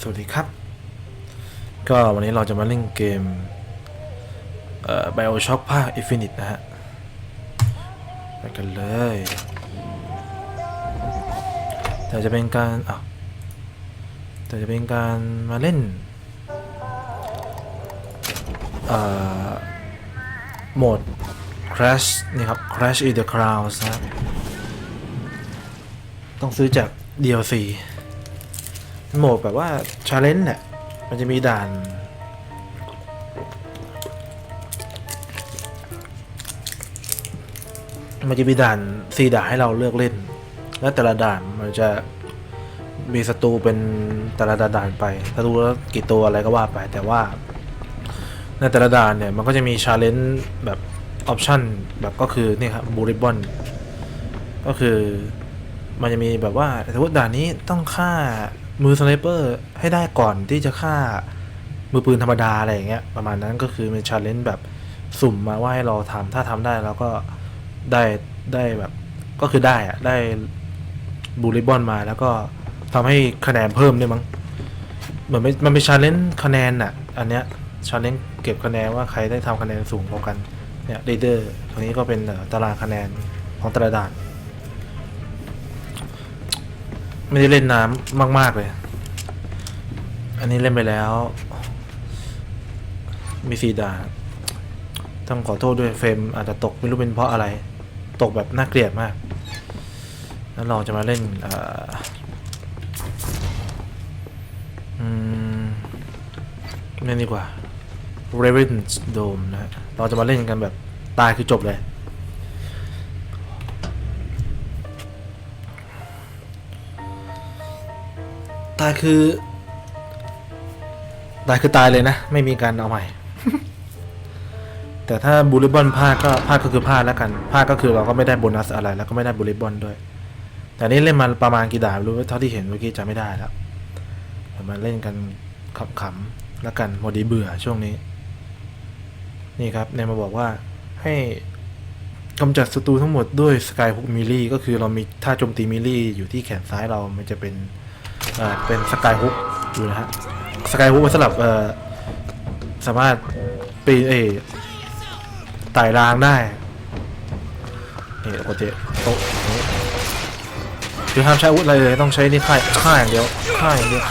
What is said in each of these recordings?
สวัสดีครับ ก็วันนี้เราจะมาเล่นเกม เอ่อ Bioshock ภาค Infinite นะฮะ ไปกันเลย แต่จะเป็นการอะแต่จะเป็นการมาเล่น เอ่อ โหมด Crash นี่ครับ Crash in the Clouds นะต้องซื้อจาก DLC โหมดแบบว่าชาเลนจ์เนี่ยมันจะมีด่าน มันจะมีด่านสี่ด่านให้เราเลือกเล่น และแต่ละด่านมันจะมีศัตรูเป็นแต่ละด่านไปศัตรูแล้วกี่ตัวอะไรก็ว่าไป แต่ว่า ในแต่ละด่านเนี่ยมันก็จะมีชาเลนจ์แบบออปชันแบบก็คือนี่ครับบูริบอนก็คือมันจะมีแบบว่าสมมติด่านนี้ต้องฆ่า มือสไนเปอร์ให้ได้ก่อนที่จะฆ่ามือปืนธรรมดาอะไรอย่างเงี้ยประมาณนั้นก็คือเป็นชาเลนจ์แบบสุ่มมาว่าให้เราทำถ้าทำได้เราก็ได้ได้แบบก็คือได้อะได้บูริบอนมาแล้วก็ทำให้คะแนนเพิ่มด้วยมั้งเหมือนมันเป็นชาเลนจ์คะแนนอะอันเนี้ยชาเลนจ์เก็บคะแนนว่าใครได้ทำคะแนนสูงกว่ากันเนี่ยเดเดอร์ตรงนี้ก็เป็นตารางคะแนนของแต่ละด่าน ไม่ได้เล่นน้ำมาก ๆ เลย อันนี้เล่นไปแล้ว มีสีดาต้องขอโทษด้วยเฟรมอาจจะตกไม่รู้เป็นเพราะอะไร ตกแบบน่าเกลียดมาก แล้วเราจะมาเล่นอ่ออืมเล่นดีกว่า Raven's Dome นะเราจะมาเล่นกันแบบตายคือจบเลย ตายคือ ตายคือตายเลยนะ ไม่มีการเอาใหม่ แต่ถ้าบูริบอนพลาดก็พลาดก็คือพลาดแล้วกันพลาดก็คือเราก็ไม่ได้โบนัสอะไร แล้วก็ไม่ได้บูริบอนด้วย แต่นี่เล่นมาประมาณกี่ดานไม่รู้เท่าที่เห็นเมื่อกี้จำไม่ได้แล้วเดี๋ยวมาเล่นกันขำๆแล้วกันพอดีเบื่อช่วงนี้ นี่ครับเนี่ยมาบอกว่าให้กำจัดศัตรูทั้งหมดด้วยสกายฮุกมิลี่ก็คือเรามีท่าโจมตีมิลี่อยู่ที่แขนซ้ายเรา มันจะเป็น เป็นสกายฮุกอยู่นะฮะสกายฮุกมันสลับเอ่อสามารถปีนเอไต่รางได้นี่ปกติโต๊ะนี้คือห้ามใช้อาวุธอะไรเลยต้องใช้นี่ค่ายค่ายอย่างเดียวค่ายอย่างเดียว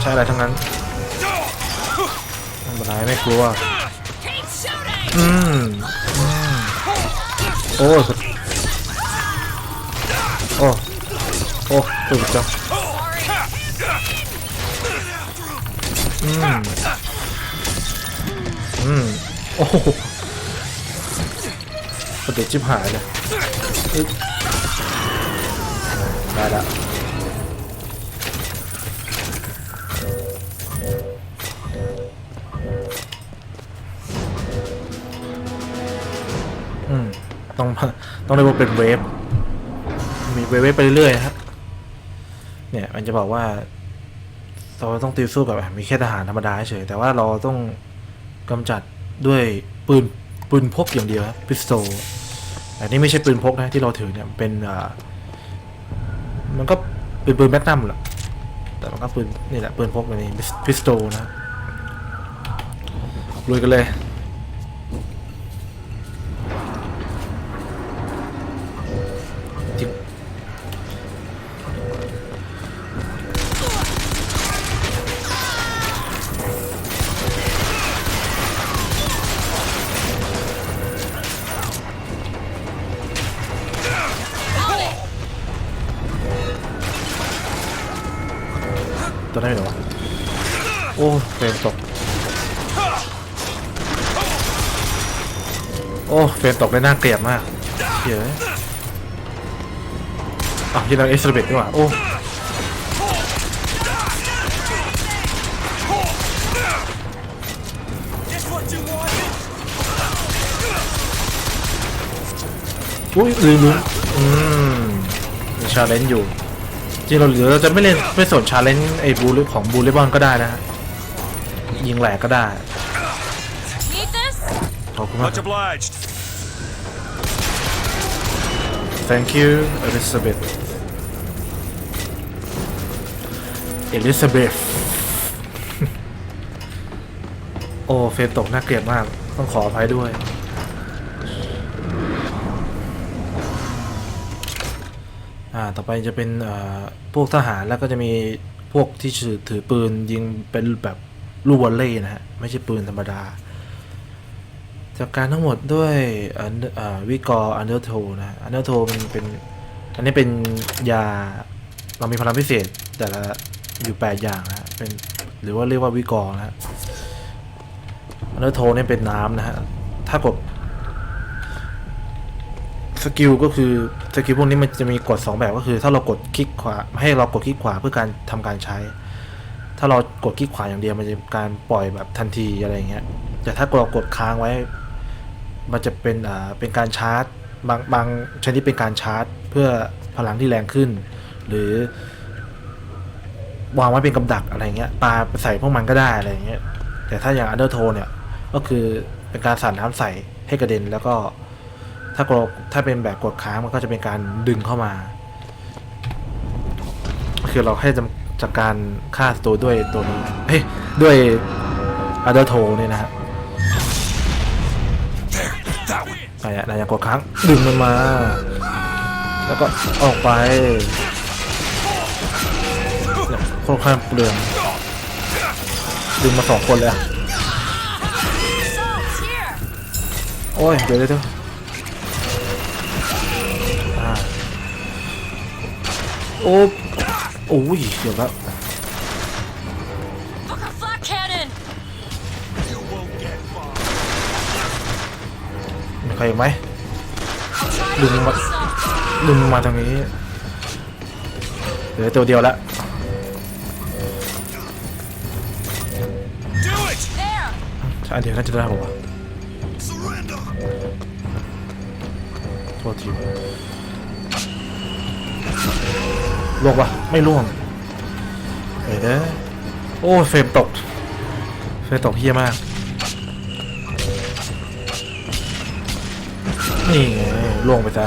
ใช้อะไรทั้งนั้นไม่เป็นไรไม่กลัวอืมโอ้โอ้โอ้สุดจัง อืมอืมโอ้โหประเด็ดชิบหายเลยได้ละอืมต้องต้องเรียกว่าเป็นเวฟมีเวฟไปเรื่อยๆครับเนี่ยมันจะบอกว่า เราต้องตีสู้แบบมีแค่ทหารธรรมดาเฉย แต่ว่าเราต้องกำจัดด้วยปืนปืนพกอย่างเดียวครับพิสโตลแต่นี่ไม่ใช่ปืนพกนะที่เราถือเนี่ยเป็นอ่ามันก็เป็นปืนแมกนัมแหละแต่มันก็ปืนนี่แหละปืนพกอันนี้พิสโตลนะลุยกันเลย อ้เฟรมตก โอ้เฟรมตกได้น่าเกลียดมากเยอะอะยี่เราเอ็กซ์เรเบตดีกว่า โอ้อุ้ยลืมลืมอืมชาเลนจ์อยู่ จริงเราหรือเราจะไม่เล่นไม่สนชาเลนจ์ไอ้บูลของบูลเลบอนก็ได้นะฮะ ยิงแหลกก็ได้ Need this? ขอบคุณมาก Much obliged. thank you Elizabeth เอลิซาเบธโอ้เฟรมตกน่าเกลียดมาก ต้องขออภัยด้วย อ่า ต่อไปจะเป็นเอ่อพวกทหารแล้วก็จะมีพวกที่ถือถือปืนยิงเป็นแบบ ลูกวอลเลย์นะฮะ ไม่ใช่ปืนธรรมดา จากการทั้งหมดด้วยวิกอร์อันเดอร์โทนะอันเดอร์โทมันเป็น อันนี้เป็นยา เรามีพลังพิเศษแต่ละอยู่แปดอย่างนะเป็นหรือว่าเรียกว่าวิกอร์นะอันเดอร์โทเนี่ยเป็นน้ำนะฮะ ถ้ากดสกิลก็คือสกิลพวกนี้มันจะมีกด 2 แบบก็คือ ถ้าเรากดคลิกขวาให้เรากดคลิกขวาเพื่อการทำการใช้ ถ้าเรากดคลิกขวาอย่างเดียวมันจะการปล่อยแบบทันทีอะไรเงี้ยแต่ถ้าเรากดค้างไว้ มันจะเป็นอ่าเป็นการชาร์จบางบางชนิดเป็นการชาร์จ เพื่อพลังที่แรงขึ้น หรือ วางไว้เป็นกับดักอะไรเงี้ยปาไปใส่พวกมันก็ได้อะไรเงี้ยแต่ถ้าอย่างอันเดอร์โทเนี่ยก็คือเป็นการสาดน้ำใส่ให้กระเด็นแล้วก็ถ้ากดถ้าเป็นแบบกดค้างมันก็จะเป็นการดึงเข้ามา คือเราให้ จากการฆ่าศัตรูด้วยตัวนี้เฮ้ยด้วยอันเดอร์โทเนี่ยนะฮะไปอะนายอยางกดค้งดึงมันมา แล้วก็ออกไปค่อนข้างเปลืองดึงมาสองคนเลยอะโอ้ย เดี๋ยวเดี๋ยวโอ้ โอ้ยเดี๋ยวแล้ว Book a flak cannon! มีใครอไหม I'll try Đừng to mà- keep this up. ดึงมาทางนี้เหลือตัวเดียวแล้วใช่อันเดียวน่าจะได้ป่าวะโทษทีลวงปะ ไม่ล่วงเฮ้ยเด้อโอ้เฟรมตก เฟรมตกเฮี้ยมาก นี่ไงล่วงไปซะ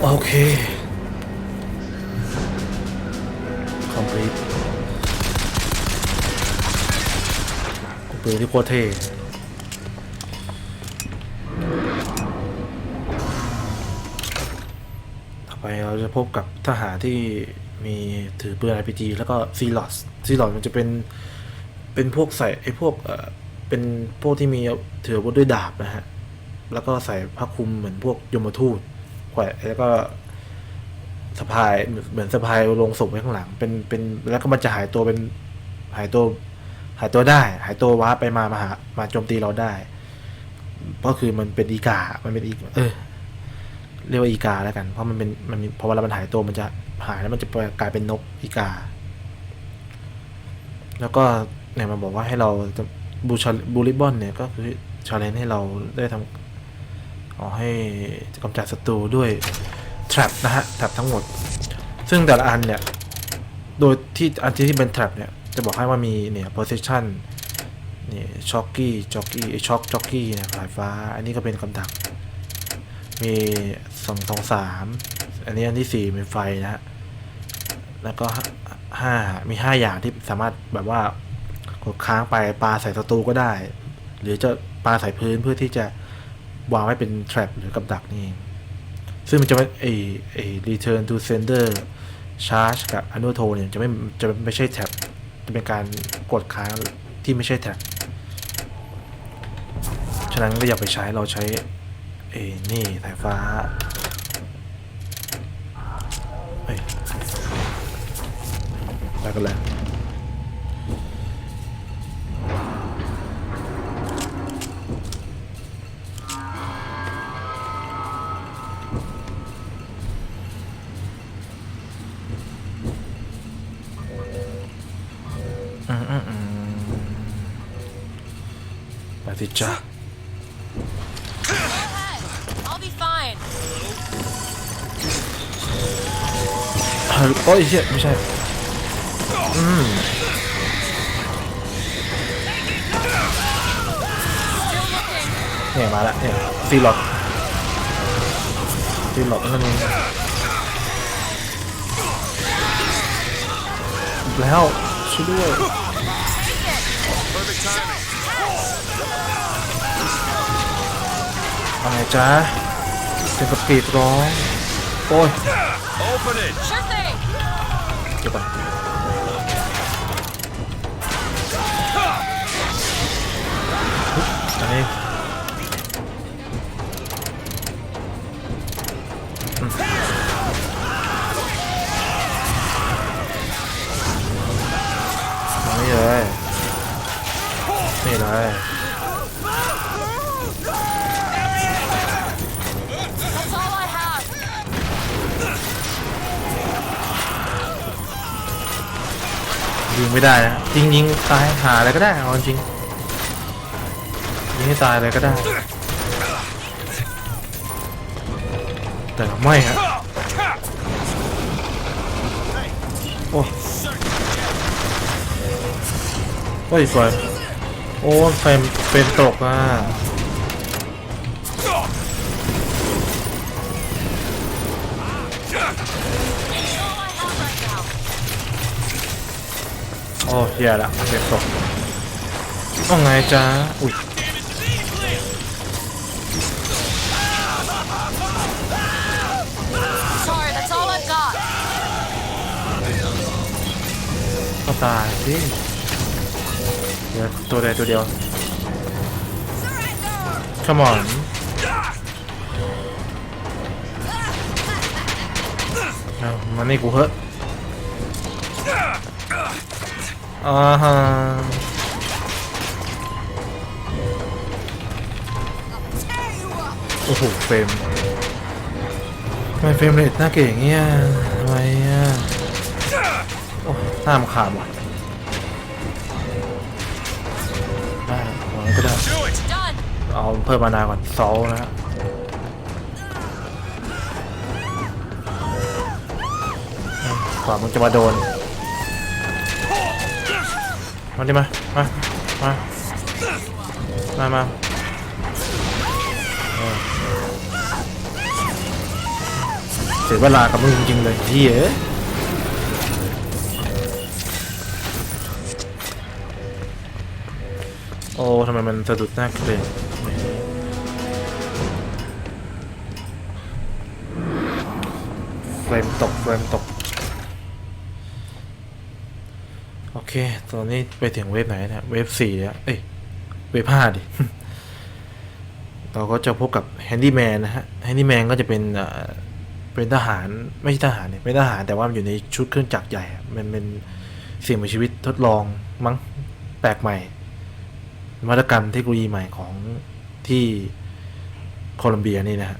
โอเค complete ปืนที่โคตรเท่ ไปเราจะพบกับทหารที่มีถือปืน RPG แล้วก็ซีลอสซีลอสมันจะเป็น เป็นพวกใส่ไอ้พวกเออเป็นพวกที่มีถืออาวุธด้วยดาบนะฮะ แล้วก็ใส่ผ้าคลุมเหมือนพวกยมทูตแขวนแล้วก็สะพายเหมือนสะพายลงศพไว้ข้างหลัง เป็นเป็นแล้วก็มันจะหายตัวเป็นหายตัวหายตัวได้ หายตัวว้าร์ปไปมามาหามาโจมตีเราได้ ก็คือมันเป็นอีกา มันเป็นอีเออ เรียกว่าอีกาแล้วกัน เพราะมันเป็นมันพอเวลามันหายตัวมันจะหายแล้วมันจะกลายเป็นนกอีกา แล้วก็เนี่ยมันบอกว่าให้เราบูชาบูริบอนเนี่ยก็คือชาเลนให้เราได้ทำเอให้กำจัดศัตรูด้วย trap นะฮะ trap ทั้งหมด ซึ่งแต่ละอันเนี่ย โดยที่อันที่เป็น trap เนี่ย จะบอกให้ว่ามีเนี่ย position นี่ช็อกกี้จ็อกกี้ช็อกจ็อกกี้เนี่ยสายฟ้า อันนี้ก็เป็นกำดัก มี สองสองสามอันนี้อันที่สี่เป็นไฟนะฮะแล้วก็ห้ามีห้าอย่างที่สามารถแบบว่ากดค้างไปปลาใส่ศัตรูก็ได้ หรือจะปลาใส่พื้นเพื่อที่จะวางไว้เป็น trap หรือกับดักนี่ซึ่งมันจะไม่ไอไอ return to sender charge กับ a n o t o เนี่ยจะไม่จะไม่ใช่ trap จะเป็นการกดค้างที่ไม่ใช่ trap ฉะนั้นก็อย่าไปใช้เราใช้เอ้นี่สายฟ้าเอ้ย ไปกันเลยอืมอืมอืมไปสิจ้า I'll be fine. เฮ้ยโอ้ยเชี่ยไม่ใช่ อืม Still looking. เนี่ยมาแล้วเนี่ยซีล็อตซีล็อตนั่นเองแล้วช่วยด้วย Perfect timing. ว่าไงจ๊ะเป็นกระปีดร้อง โอ้ย Open it. Sure thing. เก็บไป อันนี้อืมมานี่เลย นี่เลย That's all I have. ยิงไม่ได้นะยิงยิงตายหาอะไรก็ได้เอาจริง ให้ตายอะไรก็ได้ แต่ไม่ฮะโอ้โอ้ยสวยโอ้เฟรมเป็นตกอะโอ้เฮียละเป็นตกว่าไงจ๊ะอุ้ย ตายสิเดี๋ยวตัวใดตัวเดียว Come on เอามานี่กูเหอะอ่าฮะโอ้โหเฟรมทำไมเฟรมเรทน่าเก่งเงี้ยทำไมอะโอ้หน้ามขาดว่ะ เพิ่มมานาก่อนโซลนะฮะกว่ามึงจะมาโดน มาดิมา มา มา มามาเสียเวลากับมึงจริงๆเลยที่เอ๋โอ้ทำไมมันสะดุดหน้าเกลีย มตกเฟรมตก โอเค ตอนนี้ไปถึงเวฟไหนเนี่ย เวฟสี่แล้วเอ้ย เวฟห้าดิ เราก็จะพบกับแฮนดี้แมนนะฮะ แฮนดี้แมนก็จะเป็นเป็นทหาร ไม่ใช่ทหารเนี่ย เป็นทหารแต่ว่ามันอยู่ในชุดเครื่องจักรใหญ่ มันเป็นสิ่งมีชีวิตทดลองมั้ง แปลกใหม่นวัตกรรมเทคโนโลยีใหม่ของที่โคลัมเบียนี่นะฮะ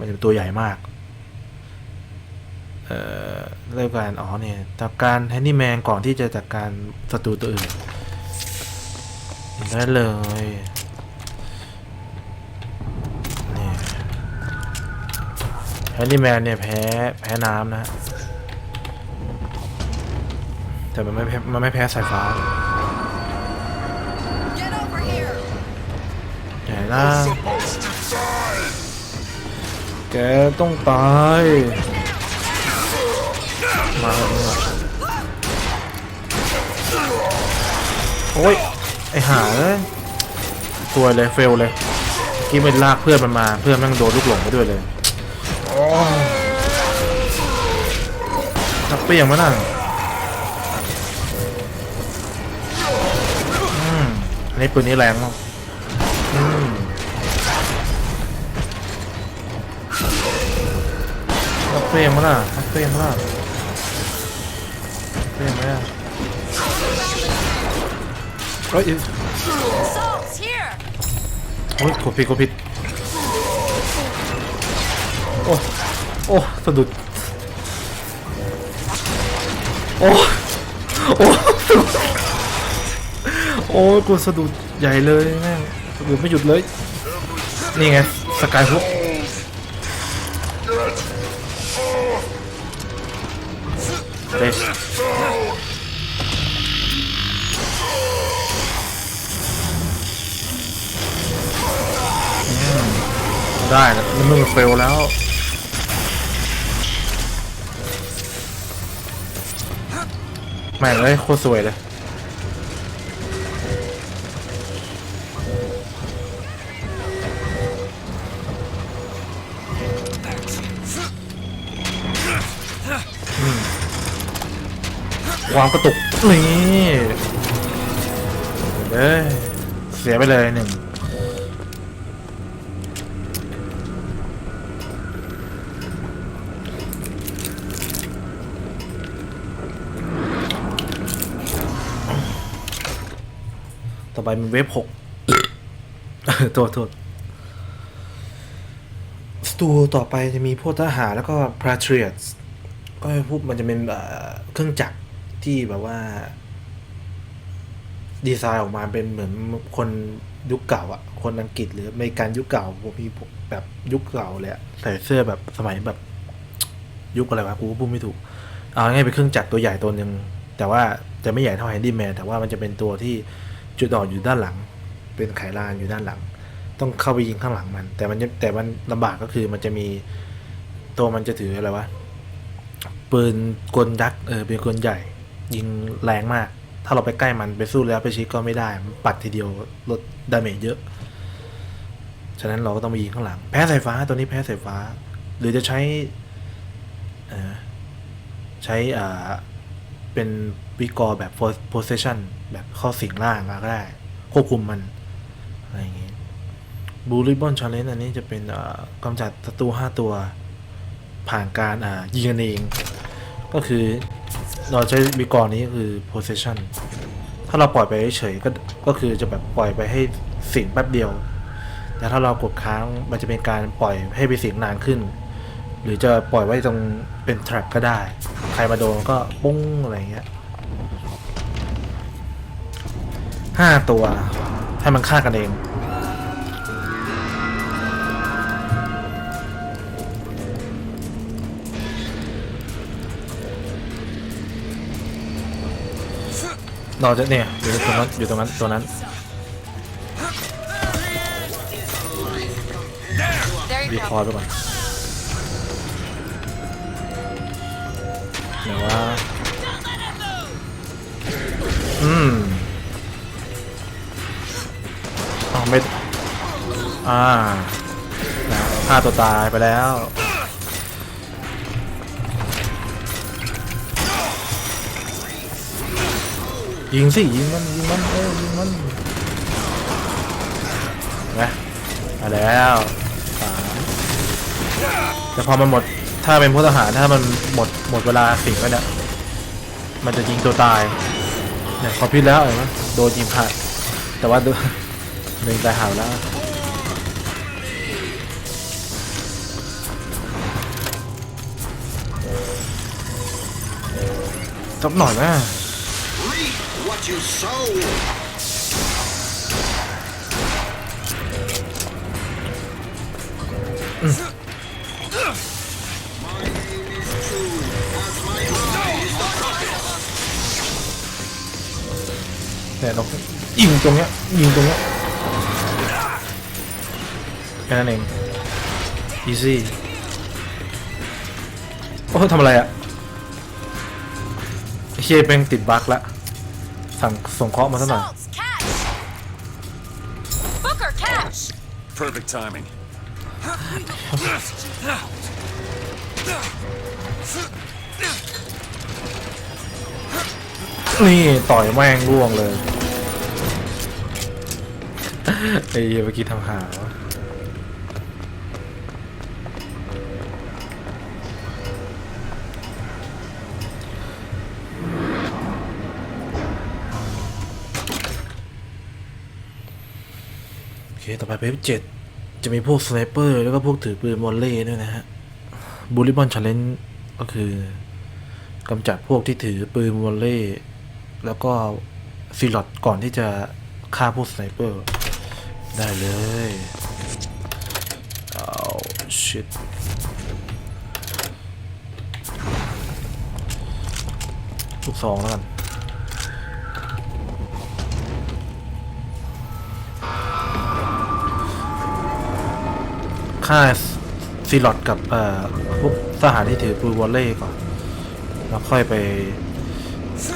มันจะเป็นตัวใหญ่มาก เอ่อเริ่มการอ๋อเนี่ยจัดการแฮนดี้แมนก่อนที่จะจัดการศัตรูตัวอื่นได้เลยนี่แฮนดี้แมนเนี่ยแพ้แพ้น้ำนะ แต่มันไม่แพ้มันไม่แพ้สายฟ้า Get over here. ใหญ่นะ แกต้องตาย มาเถอะมึงอะโอ้ย ไอหาเลยตัวเลยเฟลเลยเมื่อกี้มันลากเพื่อนมันมาเพื่อนแม่งโดนลูกหลงไปด้วยเลยนักเปียงมาน่ะอืมอันนี้ปืนนี้แรงมากอืม เปรี้ยงมาน่ะนักเปรี้ยงมาน่ะเปรี้ยงไหมอะเฮ้ยโอ้ยกดผิดกดผิดโอ้โอ้สะดุดโอ้โอ้สะดุดโอ้กูสะดุดใหญ่เลยแม่งสะดุดไม่หยุดเลย นี่ไงสกายฮุก เด็กได้นะมันมึงเฟลแล้วแม่งเลยโคตรสวยเลย ความกระตุกนี่เอ้ยเสียไปเลยหนึ่งต่อไปมันเวฟหกโทษโทษสตูต่อไปจะมีพวกทหารแล้วก็ patriots ก็พวกมันจะเป็นเครื่องจักร ที่แบบว่า ดีไซน์ออกมาเป็นเหมือนคนยุคเก่าอะคนอังกฤษหรืออเมริกันยุคเก่าพวกมีแบบยุคเก่าเลยอะใส่เสื้อแบบสมัยแบบ ยุคอะไรวะกูก็พูดไม่ถูก เอาง่ายเป็นเครื่องจักรตัวใหญ่ตัวหนึ่งแต่ว่าจะไม่ใหญ่เท่าแฮนดี้แมนแต่ว่ามันจะเป็นตัวที่จุดอ่อนอยู่ด้านหลัง เป็นไขลานอยู่ด้านหลัง ต้องเข้าไปยิงข้างหลังมัน แต่มันแต่มันลำบากก็คือมันจะมีตัวมันจะถืออะไรวะปืนกลยักษ์เออเป็นกลใหญ่ ยิงแรงมาก ถ้าเราไปใกล้มันไปสู้แล้วไปชิดก็ไม่ได้ มันปัดทีเดียวลดดาเมจเยอะ ฉะนั้นเราก็ต้องไปยิงข้างหลัง แพ้สายฟ้าตัวนี้แพ้สายฟ้า หรือจะใช้ใช้อ่าเป็นวิกอแบบ possession แบบเข้าสิงร่างมาก็ได้ ควบคุมมัน อะไรอย่างงี้บูริบอนชาเลนจ์อันนี้จะเป็นกำจัดศัตรูห้าตัวผ่านการยิงกันเอง ก็คือ เราใช้วิกรนี้คือ possession ถ้าเราปล่อยไปเฉยก็ก็คือจะแบบปล่อยไปให้สิงแป๊บเดียว แต่ถ้าเรากดค้างมันจะเป็นการปล่อยให้ไปสิงนานขึ้น หรือจะปล่อยไว้ตรงเป็น trap ก็ได้ ใครมาโดนก็ปุ้งอะไรเงี้ยห้าตัวให้มันฆ่ากันเอง เราจะเนี่ยอยู่ตรงนั้นอยู่ตรงนั้นตัวนั้นรีคอร์ดไปก่อนเดี๋ยวว่าอืมอ๋อไม่อ่าฆ่าตัวตายไปแล้ว ยิงสิยิงมันยิงมันเอ้ยยิงมันนะมาแล้วสามแต่พอมันหมดถ้าเป็นพลทหารถ้ามันหมดหมดเวลาสิงแล้วเนี่ยมันจะยิงตัวตายเนี่ยพอพิษแล้วเห็นไหมโดนยิงผ่านแต่ว่าหนึ่งตายหาวแล้วจับหน่อยนะ Reap what you sow. My name is true, as my eye is the prophet. เนี่ยเรายิงตรงเนี้ยยิงตรงเนี้ยแค่นั้นเอง easy โอ้ทำอะไรอะไอ้เชี่ยเป็นติดบั๊กละ สั่งส่งเคราะห์มาสักหน่อย Salts, catch! Booker, catch! Perfect timing. นี่ต่อยแม่งร่วงเลย ไอ้เหี้ยเมื่อกี้ทำหา ต่อไปเวฟเจ็ดจะมีพวกสไนเปอร์ แล้วก็พวกถือปืนวอลเล่ด้วยนะฮะบูลิบอนชาเลนจ์ก็คือกำจัดพวกที่ถือปืนวอลเล่แล้วก็ซีลอดก่อนที่จะฆ่าพวกสไนเปอร์ ได้เลยเอาชิตลูกสองแล้วกัน ฆ่าซีลอดกับเอ่อพวกทหารที่ถือปืนวอลเล่ก่อน แล้วค่อยไป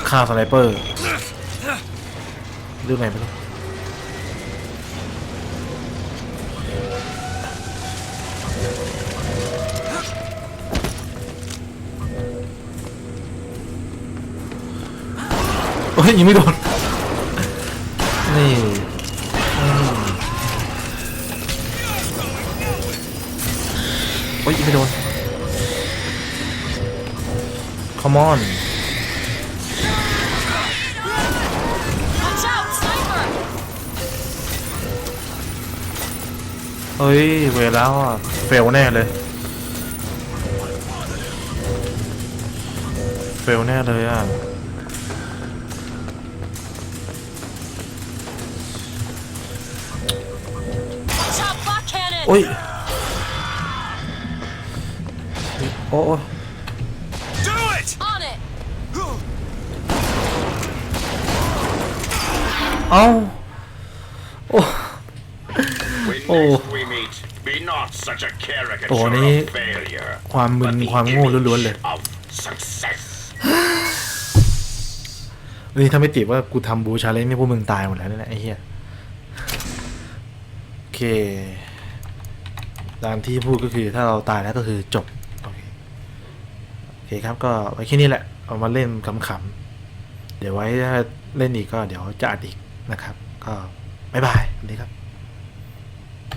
ฆ่าสไนเปอร์เรื่องไหนไม่รู้โอ้ยยังไม่โดนนี่ โอ้ยยังไม่โดน come on Watch out, sniper! เฮ้ย เวลแล้วอะ เฟลแน่เลย เฟลแน่เลยอะ Watch out, buck cannon! โอ้ย โอ้ โอ้ Do it! On it! เอ้าโอ้ When Oh. next we meet, be not such a caricature Oh, นี่ of failure, ความมึน but the ความโง่ล้วนๆเลย image of success. นี่ถ้าไม่ติดว่ากูทำบูชาเลนจ์นี่พวกมึงตายหมดแล้วเนี่ยนะไอ้เหี้ย โอเค ตามที่พูดก็คือถ้าเราตายแล้วก็คือจบโอเคโอเคครับก็ไว้แค่นี้แหละ เอามาเล่นขำๆ เดี๋ยวไว้ถ้าเล่นอีกก็เดี๋ยวจะอัดอีกนะครับ ก็บ๊ายบายสวัสดีครับ